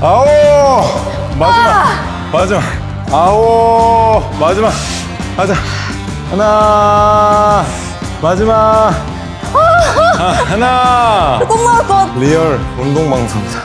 아오 마지막 마지막 아오 마지막 하자 하나 마지막 아, 하나 것 같아. 리얼 운동 방송이다.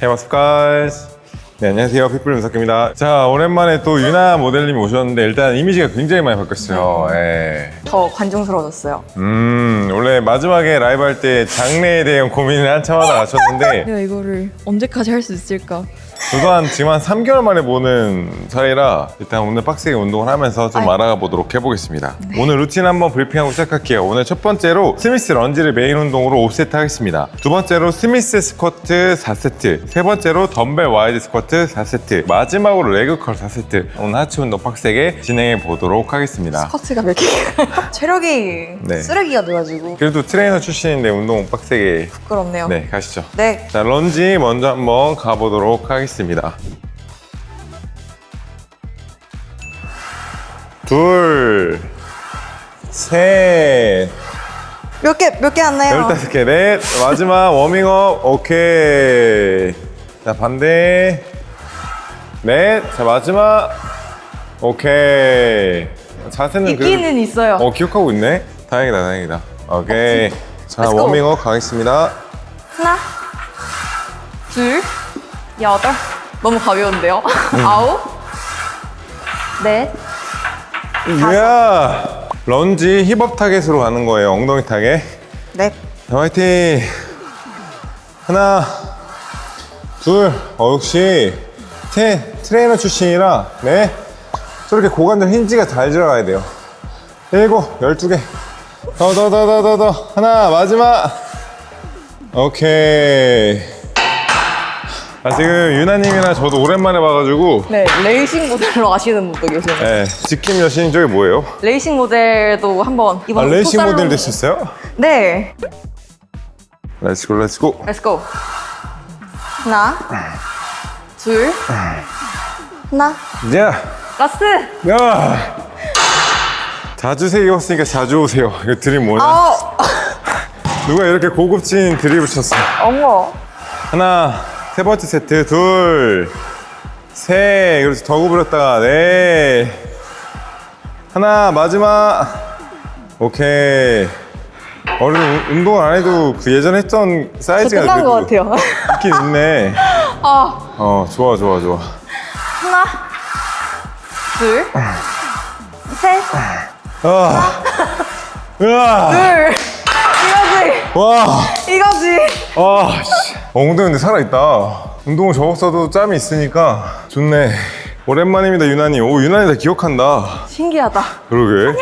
Hey, what's up, guys? 네, 안녕하세요. pitbull 윤석입니다. 자, 오랜만에 또 유나 모델님이 오셨는데 일단 이미지가 굉장히 많이 바뀌었어요. 예. 더 관중스러워졌어요. 음, 원래 마지막에 라이브 할 때 장래에 대한 고민을 한참 하다 가셨는데 내가 이거를 언제까지 할 수 있을까? 저도 한 지금 한 3개월 만에 보는 사이라 일단 오늘 빡세게 운동을 하면서 좀 아이고. 알아가 보도록 해보겠습니다. 오늘 루틴 한번 브리핑하고 시작할게요. 오늘 첫 번째로 스미스 런지를 메인 운동으로 5세트 하겠습니다. 두 번째로 스미스 스쿼트 4세트. 세 번째로 덤벨 와이드 스쿼트 4세트. 마지막으로 레그 컬 4세트. 오늘 하체 운동 빡세게 진행해 보도록 하겠습니다. 커트가 몇 개가 체력이 네. 쓰레기가 돼가지고 그래도 트레이너 출신인데 운동 빡세게 부끄럽네요. 네 가시죠. 네. 자, 런지 먼저 한번 가보도록 하겠습니다. 둘, 셋, 몇 개, 몇 개 안 나요? 열다섯 개, 넷, 마지막 워밍업, 오케이. 자, 반대, 넷, 자, 마지막, 오케이. 자세는 있기는 있어요. 어, 기억하고 있네? 다행이다, 다행이다. 오케이. 자, Let's go. 워밍업 가겠습니다. 하나, 둘, 여덟. 너무 가벼운데요? 음. 아홉, 넷, 이야! 런지 힙업 타겟으로 가는 거예요. 엉덩이 타겟. 넷. 자, 화이팅! 하나, 둘, 어, 역시, 셋, 트레이너 출신이라, 네. 저렇게 고관절 힌지가 잘 들어가야 돼요. 일곱, 열두 개. 더, 더, 더, 더, 더, 더. 하나, 마지막. 오케이. 아, 지금 유나님이나 저도 오랜만에 봐가지고, 네, 레이싱 모델로 아시는 분도 계세요. 네, 지킴 여신 저게 뭐예요? 레이싱 모델도 한번 아, 이번 레이싱 모델 됐었어요? 네, 렛츠고, 렛츠고. 렛츠고. 하나, 둘, 하나, 야! 라스트. 야! 자주 세웠으니까 자주 오세요. 이거 드립 뭐냐? 아우, 누가 이렇게 고급진 드립을 쳤어? 어머. 하나, 세 번째 세트, 둘, 셋, 그렇지. 더 구부렸다가, 넷. 하나, 마지막. 오케이. 어른 운동을 안 해도 그 예전에 했던 저 사이즈가 끝난 것 그래도 같아요. 있긴 있네. 아, 어, 좋아, 좋아, 좋아. 하나, 둘, 셋, 아. 으아. 둘. 이거지, 와. 이거지. 아, 씨. 어, 엉덩이 근데 살아있다. 운동을 적었어도 짬이 있으니까 좋네. 오랜만입니다, 유나님. 오, 유나님 다 기억한다. 신기하다. 그러게.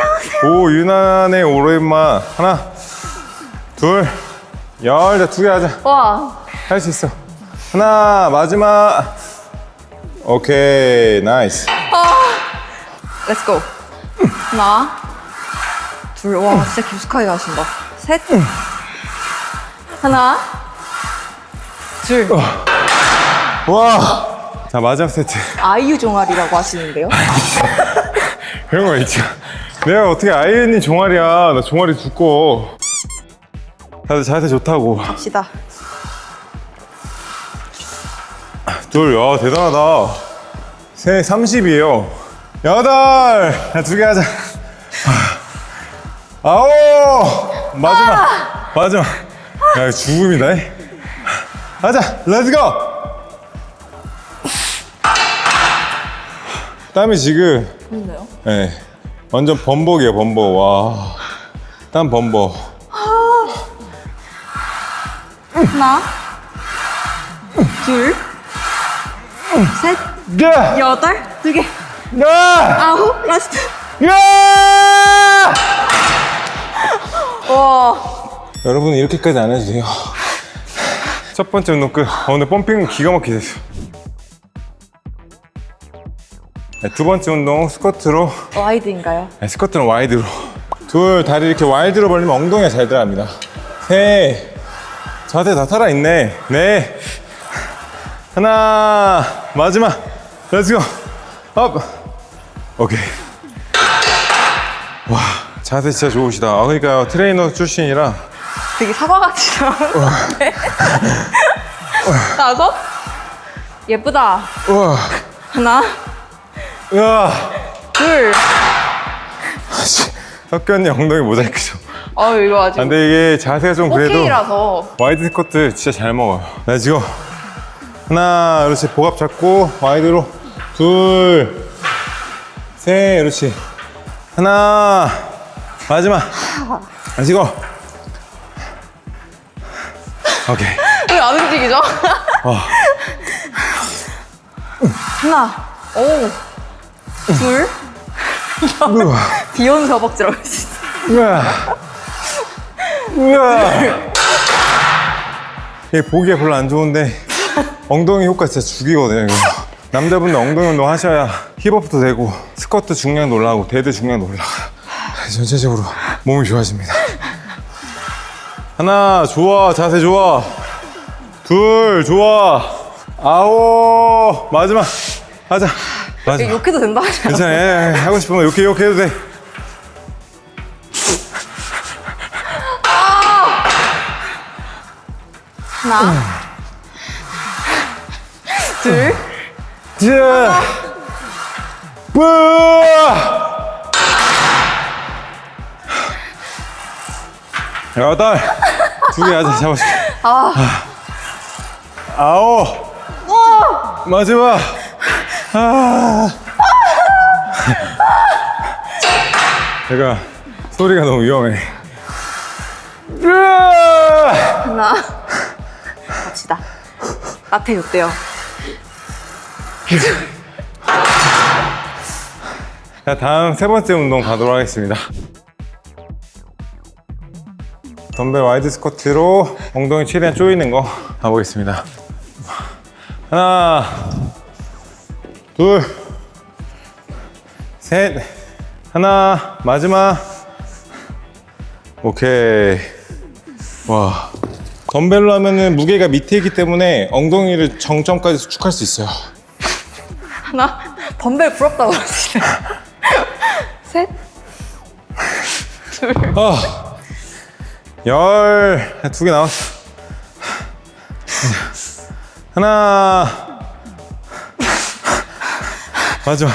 오, 유나의 오랜만. 하나, 둘, 열, 자, 두 개 하자. 와, 할 수 있어. 하나, 마지막. 오케이, 나이스. 렛츠 고. 하나, 둘, 와, 진짜 깊숙하게 가신다. 셋, 하나, 둘. 와. 자, 마지막 세트. 아이유 종아리라고 하시는데요? 그런 거 있죠. 내가 어떻게 아이언니 종아리야. 나 종아리 두꺼워. 다들 자세 좋다고. 갑시다. 둘, 야, 대단하다. 세, 30이에요. 여덟! 야, 두개 하자. 아홉! 마지막! 마지막! 야, 죽음이다. 이. 하자! 렛츠고! 땀이 지금, 좋네요. 예. 완전 범벅이에요, 범벅. 와. 땀 범벅. 하나, 둘, 셋, 야! 여덟, 두 개, 야! 아홉, 라스트. 야! 와, 여러분은 이렇게까지 안 해도 돼요. 첫 번째 운동 끝. 어, 오늘 펌핑 기가 막히게 됐어. 네, 두 번째 운동 스쿼트로 와이드인가요? 네, 스쿼트는 와이드로 둘 다리 이렇게 와이드로 벌리면 엉덩이가 잘 들어갑니다 셋 자세 다 살아있네 넷 하나 마지막 렛츠고 업 오케이 와 자세 진짜 좋으시다 아, 그러니까요 트레이너 출신이라 되게 사과같이 나오는데. 다섯, 예쁘다. 우와. 하나, 우와. 둘. 언니 엉덩이 모자이크죠. 어 이거 아직 아, 근데 이게 자세가 좀 그래도 오케이라서. 와이드 스쿼트 진짜 잘 먹어요. 나 지금 하나, 그렇지. 복압 잡고 와이드로 둘, 셋, 그렇지. 하나, 마지막. 마시고. 오케이. 왜 안 움직이죠? 어. 하나, 오, 둘. 우와. 비욘세 허벅지라고 있어. 우와. 우와. 이게 보기에 별로 안 좋은데 엉덩이 효과 진짜 죽이거든요. 이거. 남자분들 엉덩이 운동 하셔야 힙업도 되고 스쿼트 중량도 올라가고 데드 중량도 올라가요. 전체적으로 몸이 좋아집니다. 하나 좋아 자세 좋아 둘 좋아 아홉 마지막 하자 마지막 욕해도 된다 하잖아. 괜찮아 예, 예, 하고 싶으면 욕해 욕해도 돼 하나, 둘, 자, 뿌! 여덟, 두개 잡아줄게. 아, 아홉, 마지막. 아. 제가 소리가 너무 위험해. 으아! 하나. 갑시다. 앞에 어때요? 자, 다음 세 번째 운동 가도록 하겠습니다. 덤벨 와이드 스쿼트로 엉덩이 최대한 조이는 거 가보겠습니다. 하나, 둘, 셋, 하나, 마지막. 오케이. 와. 덤벨로 하면은 무게가 밑에 있기 때문에 엉덩이를 정점까지 수축할 수 있어요. 하나. 덤벨 부럽다고 그러시네. 셋. 둘. 아, 열, 두개 나왔어. 하나, 마지막.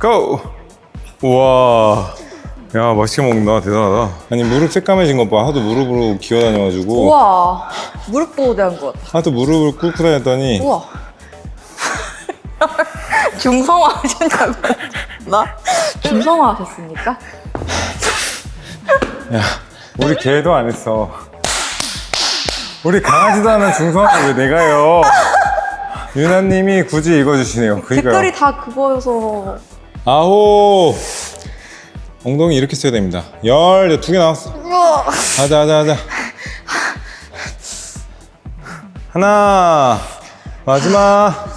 고! 우와. 야, 맛있게 먹는다. 대단하다. 아니, 무릎 새까매진 것 봐. 하도 무릎으로 기어다녀가지고. 우와. 무릎 보호대 한 것 같아. 하도 무릎을 꿇고 다녔더니. 우와. 중성화 하셨냐고. 나? 중성화 하셨습니까? 야, 우리 개도 안 했어. 우리 강아지도 하는 중성화를 왜 내가 해요? 유나님이 굳이 읽어주시네요. 댓글이 다 그거여서. 아홉 엉덩이 이렇게 써야 됩니다 열 두 개 나왔어. 하자 하자 하자 하나 마지막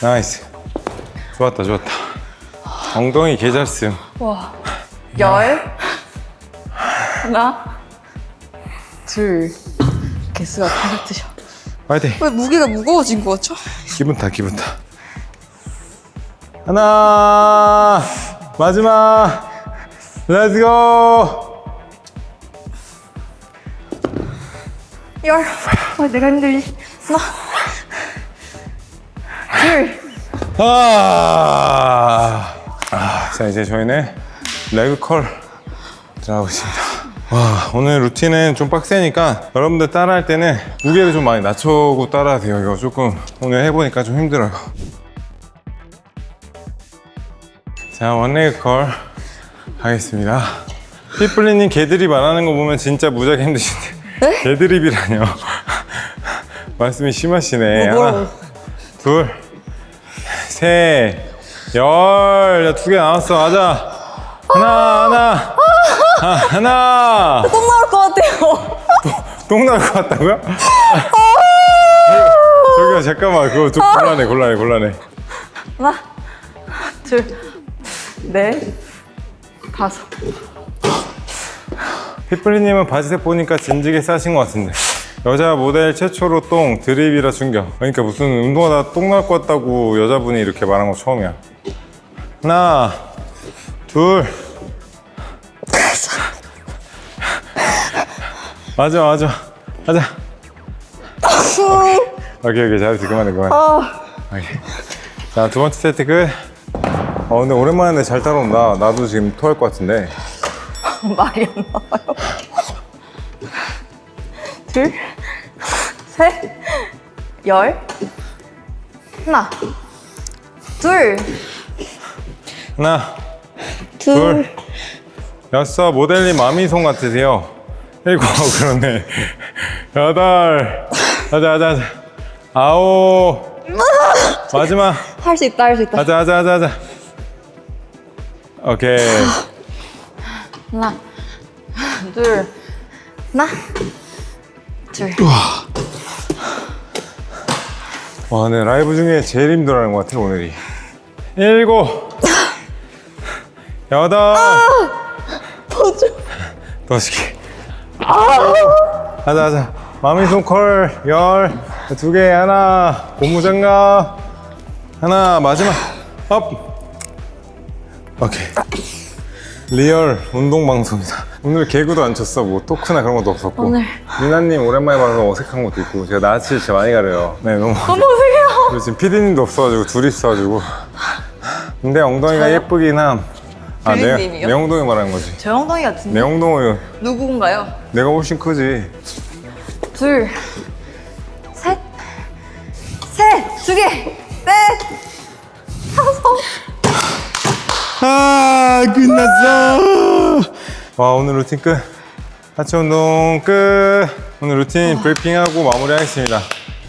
나이스 좋았다 좋았다 엉덩이 개잘씀 와. 열. 하나. 둘. 개수가 다 같으셔. 화이팅 왜 무게가 무거워진 거죠? 기분 타 기분 타 하나 마지막 렛츠고 열. 아, 내가 힘들리. 하나. 둘. 아, 아, 자 이제 저희는 레그 컬 들어가겠습니다. 와 오늘 루틴은 좀 빡세니까 여러분들 따라할 때는 무게를 좀 많이 낮추고 따라하세요. 이거 조금 오늘 해보니까 좀 힘들어요. 자 원레그 컬 하겠습니다. 피플리님 개드립 안 하는 거 보면 진짜 무지하게 힘드신데 네? 개드립이라뇨. 말씀이 심하시네. 뭐, 하나, 뭐라고? 둘, 셋, 열, 두개 나왔어. 가자. 하나, 하나, 아, 하나. 똥 나올 것 같아요. 똥 나올 것 같다고요? 저기요, 잠깐만. 그거 좀 곤란해, 곤란해, 곤란해. 하나. 둘. 넷. 다섯. 피플리님은 바지색 보니까 진지게 싸신 것 같은데. 여자 모델 최초로 똥 드립이라 충격. 그러니까 무슨 운동하다 똥 나올 것 같다고 여자분이 이렇게 말한 거 처음이야. 하나, 둘. 맞아, 맞아. 가자. 오케이 오케이 잘했어 그만해 그만해 아, 오케이. 자, 두 번째 세트 끝. 어, 근데 오랜만에 잘 따라온다. 나도 지금 토할 것 같은데. 말이 안 나와요. 둘, 셋, 열, 하나, 둘, 하나, 둘, 둘, 여섯, 모델님 마미손 같으세요. 일곱, 그러네. 여덟, 하자, 하자, 하자. 아홉, 마지막. 할 수 있다, 할 수 있다. 하자, 하자, 하자, 하자. 오케이. 하나, 둘, 하나, 둘. 와, 근데 라이브 중에 제일 힘들어하는 것 같아, 오늘이. 일곱, 여덟, 포즈. 더 시게. 하자, 하자. 마미 손 컬, 열, 두 개, 하나, 고무장갑, 하나, 마지막, 업. 오케이. 리얼 운동 방송이다. 오늘 개그도 안 쳤어. 뭐 토크나 그런 것도 없었고. 오늘. 유나님 오랜만에 봐서 어색한 것도 있고. 제가 낯을 진짜 많이 가려요. 네, 너무. 너무 어색해요. 그리고 지금 피디님도 없어가지고 둘이 있어가지고 근데 엉덩이가 저요? 예쁘긴 함 아, 내, 피디님이요? 내 엉덩이 말하는 거지 저 엉덩이 같은데. 내 엉덩이 누군가요? 내가 훨씬 크지 둘, 셋, 셋, 두 개, 넷, 다섯. 아 끝났어 와 오늘 루틴 끝? 하체 운동 끝. 오늘 루틴 브리핑하고 마무리하겠습니다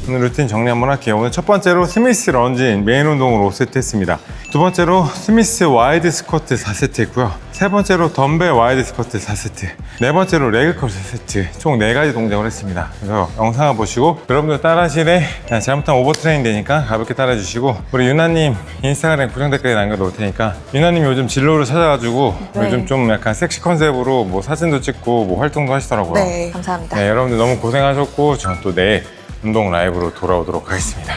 오늘 루틴 정리 한번 할게요. 오늘 첫 번째로 스미스 런진 메인 운동으로 5세트 했습니다. 두 번째로 스미스 와이드 스쿼트 4세트 했고요. 세 번째로 덤벨 와이드 스쿼트 4세트. 네 번째로 레그컬 4세트. 총 4가지 동작을 했습니다. 그래서 영상을 보시고 여러분들 따라하시래 잘못하면 오버트레이닝 되니까 가볍게 따라해 주시고 우리 유나님 인스타그램 고정 댓글에 남겨놓을 테니까 유나님 요즘 진로를 찾아가지고 네. 요즘 좀 약간 섹시 컨셉으로 뭐 사진도 찍고 뭐 활동도 하시더라고요. 네, 감사합니다. 네, 여러분들 너무 고생하셨고 저는 또 내일 운동 라이브로 돌아오도록 하겠습니다